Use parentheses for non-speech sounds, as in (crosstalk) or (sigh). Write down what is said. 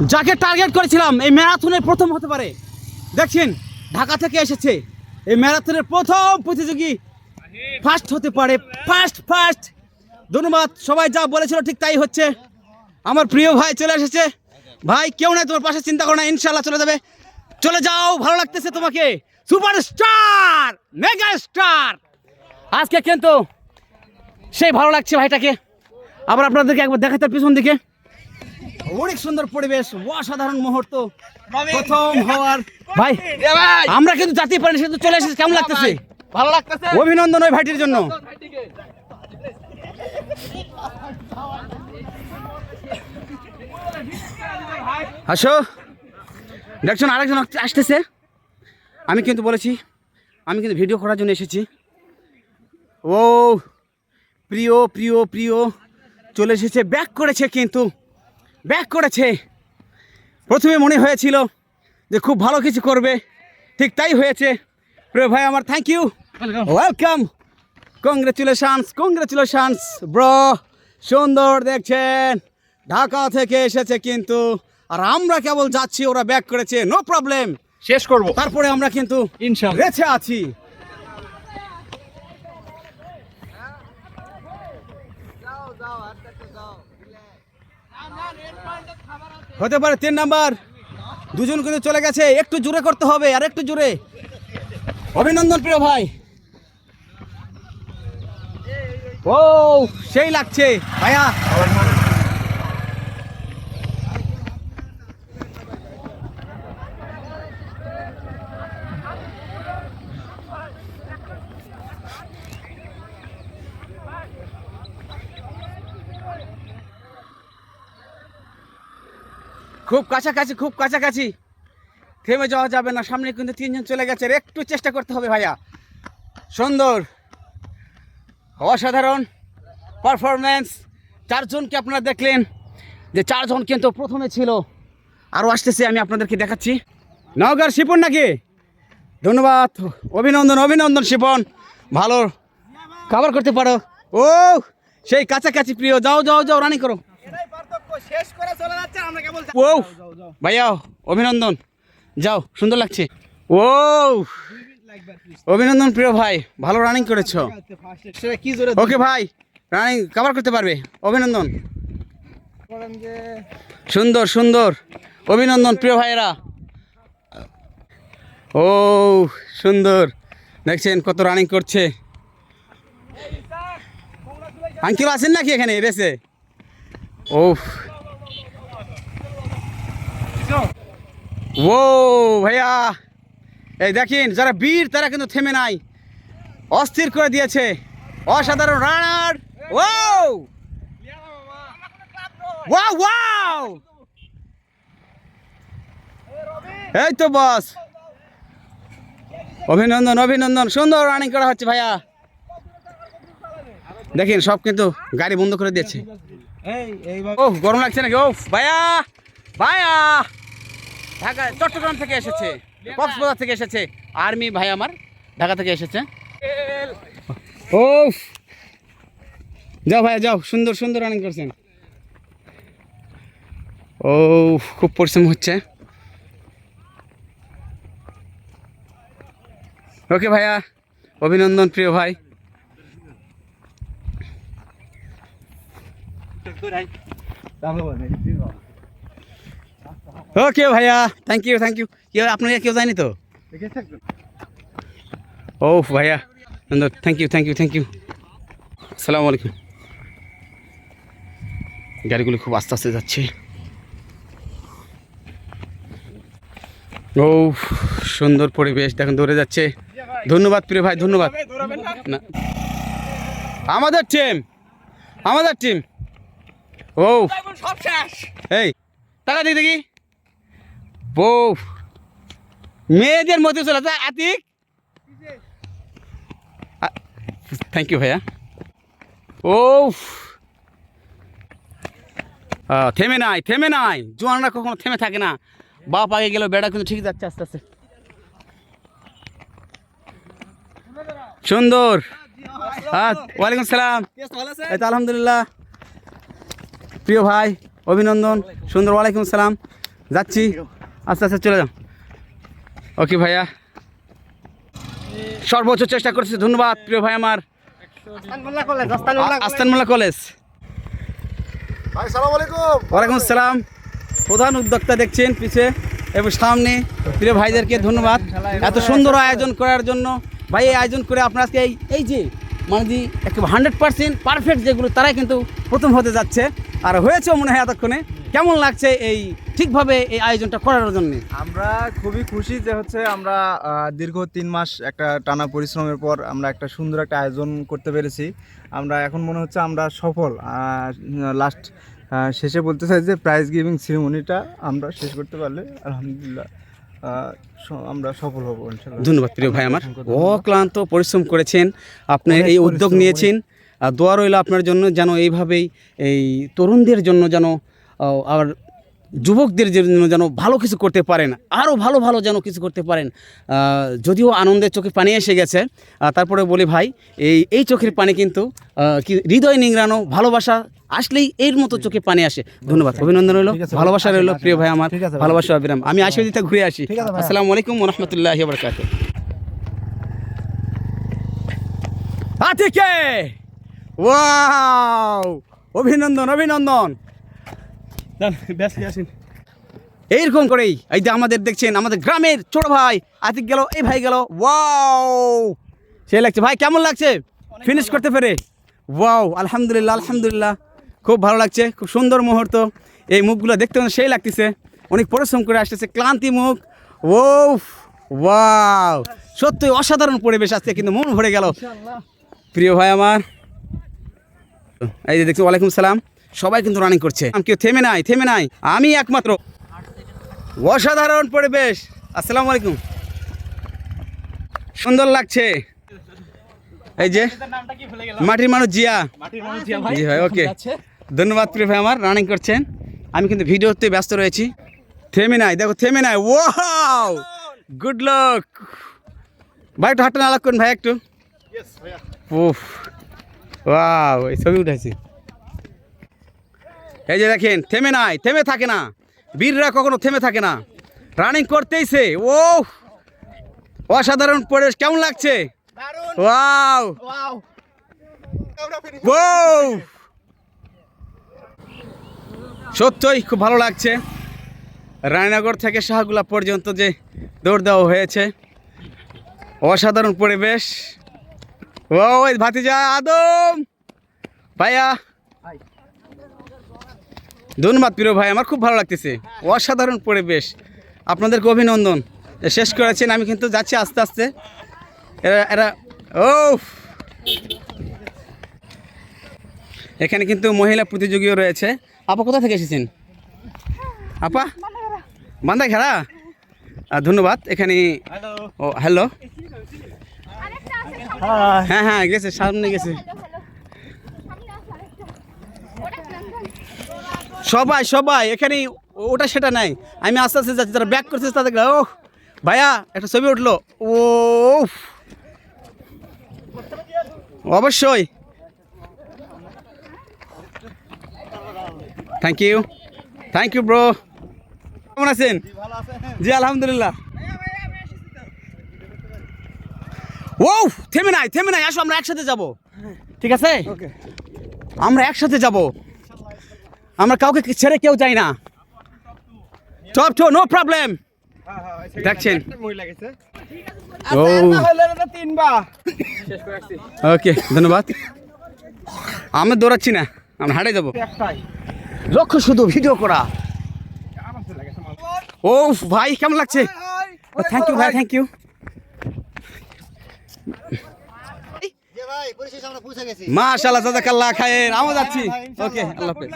যাকে টার্গেট করেছিলাম, এই ম্যারাথনের প্রথম হতে পারে। দেখছেন, ঢাকা থেকে এসেছে। এই ম্যারাথনের প্রথম প্রতিযোগী ফার্স্ট হতে পারে। ফার্স্ট ফার্স্ট ধন্যবাদ, সবাই যা বলেছিল ঠিক তাই হচ্ছে। আমার প্রিয় ভাই চলে এসেছে। ভাই, কেউ নাই, তোমার পাশে চিন্তা করো না ইনশাল্লাহ চলে যাবে। চলে যাও, ভালো লাগতেছে তোমাকে। সুপার স্টার মেগা স্টার আজকে কিন্তু সেই ভালো লাগছে ভাইটাকে। আবার আপনাদেরকে একবার দেখাতে পিছন দিকে। অনেক সুন্দর পরিবেশ অসাধারণ মুহূর্ত প্রথম হওয়ার। ভাই আমরা কিন্তু জাতি পারি সে তো চলে এসেছে কেমন লাগতেছে? ভালো লাগতেছে। অভিনন্দন ওই ভাইটির জন্য। আসো। দেখছেন আরেকজন আসতেছে। আমি কিন্তু বলেছি আমি কিন্তু ভিডিও করার জন্য এসেছি। ও প্রিয় প্রিয় প্রিয় চলে এসেছে ব্যাক করেছে কিন্তু। ব্যাক করেছে। প্রথমে মনে হয়েছিল যে খুব ভালো কিছু করবে। ঠিক তাই হয়েছে। প্রিয় ভাই আমার thank you welcome congratulations congratulations bro সুন্দর দেখছেন। ঢাকা থেকে এসেছে কিন্তু। আর আমরা কেবল যাচ্ছি ওরা ব্যাক করেছে নো প্রবলেম শেষ করব। তারপরে আমরা কিন্তু বেঁচে আছি। হতে পারে তিন নাম্বার। দুজন কিন্তু চলে গেছে। একটু জোরে করতে হবে, আর একটু জোরে। অভিনন্দন প্রিয় ভাই। ও, সেই লাগছে। ভাইয়া খুব কাছাকাছি খুব কাছাকাছি। থেমে যাওয়া যাবে না, সামনে কিন্তু তিনজন চলে গেছে। একটু চেষ্টা করতে হবে ভাইয়া। সুন্দর, অসাধারণ পারফরম্যান্স চারজনকে আপনারা দেখলেন যে চারজন কিন্তু প্রথমে ছিল। আরও আসতেছে, আমি আপনাদেরকে দেখাচ্ছি। নওগাঁর শিপন নাকি? ধন্যবাদ, অভিনন্দন অভিনন্দন শিপন। ভালো খাবার করতে পারো। ও, সেই কাছাকাছি প্রিয়, যাও যাও যাও রানি করো। শেষ করে চলে যাচ্ছে আমরা কেবল ও ভাইয়া অভিনন্দন। যাও সুন্দর লাগছে। ও অভিনন্দন প্রিয় ভাই ভালো রানিং করেছ। ওকে ভাই রানিং কভার করতে পারবে। অভিনন্দন। সুন্দর সুন্দর। অভিনন্দন প্রিয় ভাইয়েরা। ও সুন্দর। দেখছেন কত রানিং করছে। আঙ্কিল আছেন নাকি এখানে রেসে? ও ও ভাইয়া। এই দেখেন, যারা বীর, তারা কিন্তু থেমে নাই। অস্থির করে দিয়েছে। অসাধারণ রানার। ও এই তো, বস। অভিনন্দন অভিনন্দন। সুন্দর রানিং করা হচ্ছে, ভাইয়া। দেখেন, সব কিন্তু গাড়ি বন্ধ করে দিয়েছে। ও গরম লাগছে নাকি? ও ভাইয়া ভাইয়া। ঢাকা চট্টগ্রাম থেকে এসেছে কক্সবাজার থেকে এসেছে। আর্মি ভাই আমার ঢাকা থেকে এসেছে। ও যাও ভাইয়া যাও সুন্দর সুন্দর রানিং করছেন। ও খুব পরিশ্রম হচ্ছে। ওকে ভাইয়া অভিনন্দন প্রিয় ভাই। ওকে ভাইয়া? থ্যাংক ইউ থ্যাংক ইউ কেউ আপনাকে কেউ যায়নি তো? ও ভাইয়া। সুন্দর। Thank you thank you thank you আসসালামু আলাইকুম। গাড়িগুলো খুব আস্তে আস্তে যাচ্ছে। ও সুন্দর পরিবেশ। দেখুন দৌড়ে যাচ্ছে। ধন্যবাদ প্রিয় ভাই ধন্যবাদ। না। আমাদের টিম আমাদের টিম ও সব শেষ। এই টাকা দিয়ে দেখি। বউ। মেয়েদের মধ্যে চলে যায় আতিক। থ্যাংক ইউ ভাইয়া। ও থেমে নাই থেমে নাই। জোয়ানরা কখনো থেমে থাকে না। বাপ আগে গেল বেড়া কিন্তু ঠিক যাচ্ছে আস্তে আস্তে। সুন্দর। ওয়ালাইকুম সালাম। আলহামদুলিল্লাহ। প্রিয় ভাই অভিনন্দন সুন্দর ওয়ালাইকুম সালাম। যাচ্ছি আস্তে আস্তে চলে যাও। ওকে ভাইয়া সর্বোচ্চ চেষ্টা করছি ধন্যবাদ প্রিয় ভাই আমার। আস্তানমোল্লা কলেজ। সালাম ওয়ালাইকুম আসসালাম প্রধান উদ্যোক্তা দেখছেন পিছে এবং সামনে প্রিয় ভাইদেরকে ধন্যবাদ। এত সুন্দর আয়োজন করার জন্য। ভাই এই আয়োজন করে আপনার আজকে এই এই যে মানে যে একটু হান্ড্রেড পার্সেন্ট পারফেক্ট যেগুলো তারাই কিন্তু প্রথম হতে যাচ্ছে। আর হয়েছেও মনে হয় এতক্ষণে। কেমন লাগছে এই ঠিকভাবে এই আয়োজনটা করার জন্য? আমরা খুবই খুশি যে হচ্ছে আমরা দীর্ঘ তিন মাস একটা টানা পরিশ্রমের পর আমরা একটা সুন্দর একটা আয়োজন করতে পেরেছি। আমরা এখন মনে হচ্ছে আমরা সফল। লাস্ট শেষে বলতে চাই যে প্রাইজ গিভিং সেরিমনিটা আমরা শেষ করতে পারলে আলহামদুলিল্লাহ আমরা সফল হব ধন্যবাদ প্রিয় ভাই আমার। অক্লান্ত পরিশ্রম করেছেন। আপনি এই উদ্যোগ নিয়েছেন। দোয়া রইল আপনার জন্য যেন এইভাবেই এই তরুণদের জন্য যেন আর যুবকদের জন্য যেন ভালো কিছু করতে পারেন আরও ভালো ভালো যেন কিছু করতে পারেন। যদিও আনন্দের চোখে পানি এসে গেছে তারপরে বলি ভাই এই এই চোখের পানি কিন্তু কি হৃদয় নিংড়ানো ভালোবাসা আসলেই এর মতো চোখে পানি আসে। ধন্যবাদ অভিনন্দন রইল। ভালোবাসা রইল প্রিয় ভাই আমার। ভালোবাসা অবিরাম। আমি আসি দিতে ঘুরে আসি। আসসালামু আলাইকুম রহমতুল্লাহ বরকাত আতিকে! ওয়াও অভিনন্দন অভিনন্দন। এইরকম করেই এই যে আমাদের দেখছেন আমাদের গ্রামের ছোট ভাই আতিক গেল এই ভাই গেল। ওয়াও সে লাগছে। ভাই কেমন লাগছে? ফিনিশ করতে পেরে। ওয়াও আলহামদুলিল্লাহ আলহামদুলিল্লাহ। খুব ভালো লাগছে খুব সুন্দর মুহূর্ত। এই মুখগুলো দেখতে সেই লাগতেছে। অনেক পরিশ্রম করে আসতেছে ক্লান্তি মুখ। ও ওয়াও সত্যি অসাধারণ পরিবেশ আজকে কিন্তু মন ভরে গেল। প্রিয় ভাই আমার এই যে দেখছি ওয়ালাইকুম সালাম। সবাই কিন্তু রানিং করছে। আম কেউ থেমে নাই থেমে নাই। আমি একমাত্র। অসাধারণ পরিবেশ। আসসালামু আলাইকুম। সুন্দর লাগছে। এই যে মাটির মানুষ জিয়া। জি ভাই ওকে ধন্যবাদ প্রিয় ভাই আমার রানিং করছেন। আমি কিন্তু ভিডিওতে ব্যস্ত রয়েছি। থেমে নাই দেখো থেমে নাই। ও গুড লক ভাই একটু হাঁটা নালাক করুন ভাই একটু। উফ। ওয়াও এই ছবি উঠেছি এই যে দেখেন থেমে নাই থেমে থাকে না। বীররা কখনো থেমে থাকে না। রানিং করতেইছে ও অসাধারণ পরিবেশ কেমন লাগছে? ওয়াও ওয়াও সত্যই খুব ভালো লাগছে। রায়নগর থেকে শাহগুলা পর্যন্ত যে দৌড় দেওয়া হয়েছে। অসাধারণ পরিবেশ। ওই ভাতিজা আদম। ভাইয়া। ধন্যবাদ প্রিয় ভাই আমার খুব ভালো লাগতেছে। অসাধারণ পরিবেশ। আপনাদেরকে অভিনন্দন। শেষ করেছেন আমি কিন্তু যাচ্ছি আস্তে আস্তে। এরা এরা ও এখানে কিন্তু মহিলা প্রতিযোগীও রয়েছে। আপা কোথা থেকে এসেছেন? আপা? বান্দা ঘেরা ধন্যবাদ। এখানে ও হ্যালো হ্যাঁ হ্যাঁ গেছে সামনে গেছে। সবাই সবাই এখানে ওটা সেটা নাই। আমি আস্তে আস্তে যাচ্ছি যারা ব্যাক করছে তাদের ও ভাইয়া একটা ছবি উঠল। ও অবশ্যই। Thank you thank you bro কেমন আছেন? জি আলহামদুলিল্লাহ। ও থেমে নাই থেমে নাই আসো আমরা একসাথে যাব। ঠিক আছে? আমরা একসাথে যাব। আমরা কাউকে ছেড়ে কেউ যাই না। টপ টু নো প্রবলেম দেখছেন। মহিলা ও ওকে ধন্যবাদ। আমি দৌড়াচ্ছি না আমরা হাঁটে যাব। লক্ষ্য শুধু ভিডিও করা। ও ভাই কেমন লাগছে? থ্যাংক ইউ ভাই থ্যাংক ইউ ভাই পরিশেষে আমরা পৌঁছে গেছি (laughs) মাশাআল্লাহ জাযাকাল্লাহ খায়ের। আমরা যাচ্ছি ওকে আল্লাহ হাফেজ।